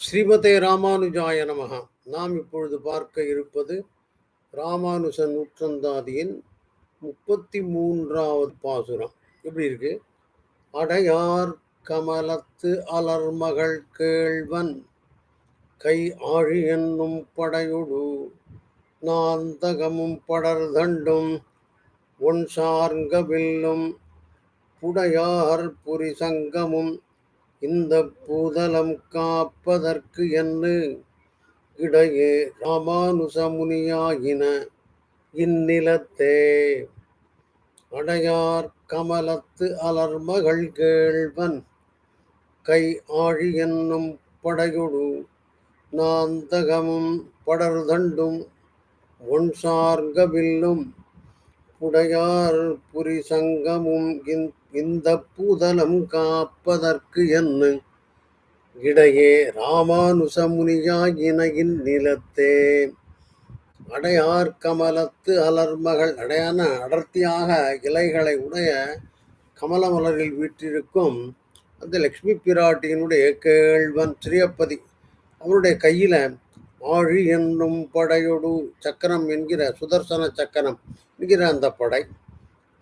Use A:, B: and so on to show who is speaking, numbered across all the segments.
A: ஸ்ரீமதே ராமானுஜாய நமகா. நாம் இப்பொழுது பார்க்க இருப்பது ராமானுஜ நூற்றந்தாதியின் முப்பத்தி மூன்றாவது பாசுரம். எப்படி இருக்கு? அடையார் கமலத்து அலர்மகள் கேள்வன் கை ஆழி என்னும் படையுடு நாந்தகமும் படர்தண்டும் ஒன் சார்ங்க வில்லும் புடையார் புரிசங்கமும் இந்த பூதலம் காப்பதற்கு என்று இடையே ராமானுசமுனியாயின இந்நிலத்தே. அடையார் கமலத்து அலர்மகள் கேள்வன் கை ஆழி என்னும் படையொடு நாந்தகமும் படர்தண்டும் ஒன் உடையார் புரி சங்கமும் இந்த பூதலம் காப்பதற்கு என்ன இடையே ராமானுச நிலத்தே. அடையார் கமலத்து அலர்மகள் அடையான அடர்த்தியாக இலைகளை உடைய கமல மலரில் வீற்றிருக்கும் அந்த லக்ஷ்மி பிராட்டியினுடைய கேழ்வன் ஸ்ரீயப்பதி அவருடைய கையில் ஆழி என்னும் படையொடு சக்கரம் என்கிற சுதர்சன சக்கரம் என்கிற அந்த படை.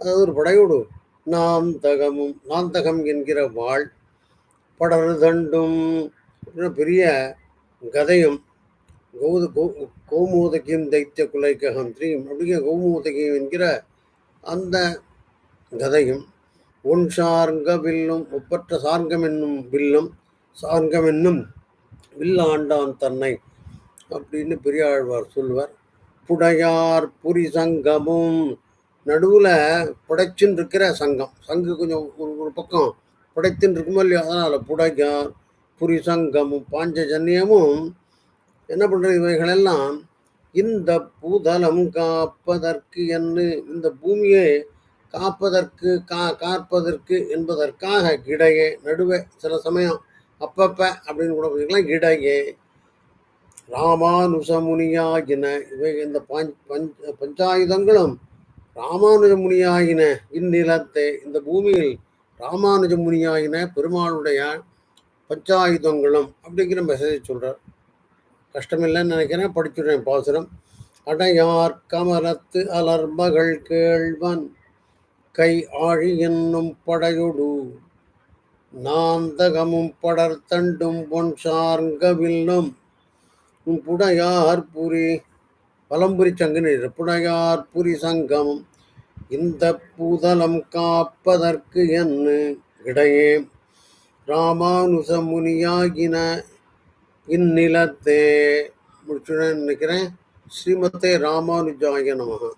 A: அதாவது ஒரு படையோடு. நாந்தகமும் நாந்தகம் என்கிற வாழ். படருதண்டும் பெரிய கதையும். கௌத கோ கோமோதகியும் தைத்திய குலைக்ககம் திரியும். அப்படிங்கிற கௌமோதகியம் என்கிற அந்த கதையும். ஒன் சார்ங்க வில்லும் ஒப்பற்ற சார்கம் என்னும் வில்லும் சார்கம் என்னும் வில்லாண்டான் தன்னை அப்படின்னு பெரியாழ்வார் சொல்லுவார். புடையார் புரி சங்கமும் நடுவில் புடைச்சுன்னு இருக்கிற சங்கம். சங்கு கொஞ்சம் ஒரு ஒரு பக்கம் புடைத்துன்னு இருக்குமோ இல்லையோ அதனால் புடையார் புரி சங்கமும் பாஞ்சஜன்யமும் என்ன பண்ணுறது இவைகளெல்லாம்? இந்த பூதலம் காப்பதற்கு என்று இந்த பூமியை காப்பதற்கு கா காப்பதற்கு என்பதற்காக கிடையே நடுவே சில சமயம் அப்பப்ப அப்படின்னு கூட பார்த்தீங்கன்னா கிடையே ராமானுசமுனியாகின இவை இந்த பஞ்ச பஞ்சாயுதங்களும் ராமானுஜமுனியாயின இந்நிலத்தை இந்த பூமியில் ராமானுஜமுனியாயின பெருமாளுடைய பஞ்சாயுதங்களும் அப்படிங்கிற மெசேஜ் சொல்கிறார் கஷ்டமில்லைன்னு நினைக்கிறேன் படிச்சுடுறேன் பாசுரம். அடையார் கமலத்து அலர்மகள் கேள்வன் கை ஆழி என்னும் படையொடு. நாந்தகமும் படர்த்தண்டும் பொன் சார்ங்க உன் புடையார் புரி பலம்புரி சங்கு புடையார் புரி சங்கம் இந்த பூதலம் காப்பதற்கு என்ன இடையே. ராமானுச முனியாகின இந்நிலத்தே முடிச்சுடன் நினைக்கிறேன். ஸ்ரீமத்தே ராமானுஜாய நமகா.